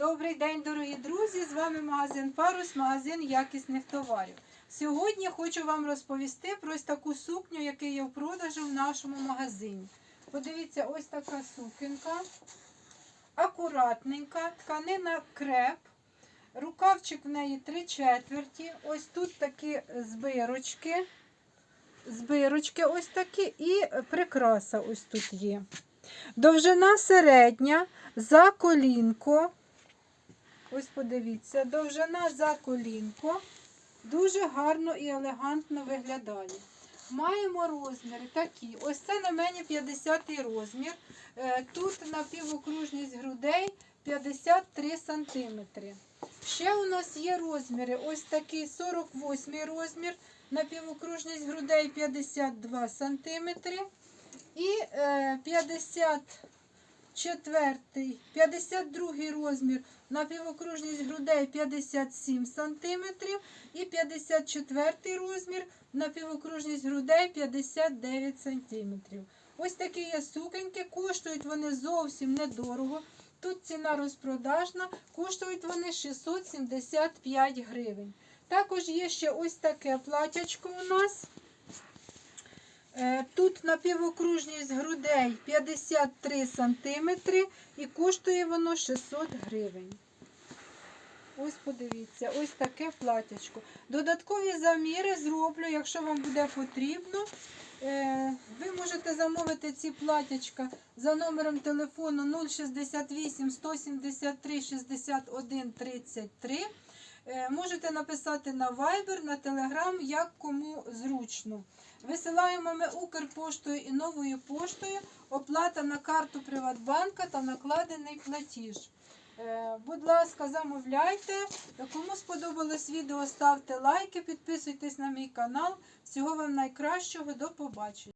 Добрий день, дорогі друзі! З вами магазин Парус, магазин якісних товарів. Сьогодні хочу вам розповісти про ось таку сукню, яка є в продажу в нашому магазині. Подивіться, ось така сукенка. Акуратненька, тканина креп. Рукавчик в неї три четверті. Ось тут такі збирочки. Збирочки ось такі і прикраса ось тут є. Довжина середня за колінко. Ось подивіться, довжина за колінко. Дуже гарно і елегантно виглядає. Маємо розміри такі. Ось це на мені 50-й розмір. Е, тут на півокружність грудей 53 см. Ще у нас є розміри. Ось такий 48-й розмір, На півокружність грудей 52 см. І е, 50 Четвертий, 52 розмір, напівокружність грудей 57 см. І 54 розмір, напівокружність грудей 59 см. Ось такі є сукеньки, коштують вони зовсім недорого. Тут ціна розпродажна, коштують вони 675 гривень. Також є ще ось таке платячко у нас. Е, Тут напівокружність грудей 53 см і коштує воно 600 гривень. Ось подивіться, ось таке платячко. Додаткові заміри зроблю, якщо вам буде потрібно. Е, Ви можете замовити ці платячка за номером телефону 068 173 61 33. Е, Можете написати на Viber, на Telegram, як кому зручно. Висилаємо ми Укрпоштою і новою поштою. Оплата на карту Приватбанка та накладений платіж. Е, Будь ласка, замовляйте. Кому сподобалось відео, ставте лайки, підписуйтесь на мій канал. Всього вам найкращого, до побачення.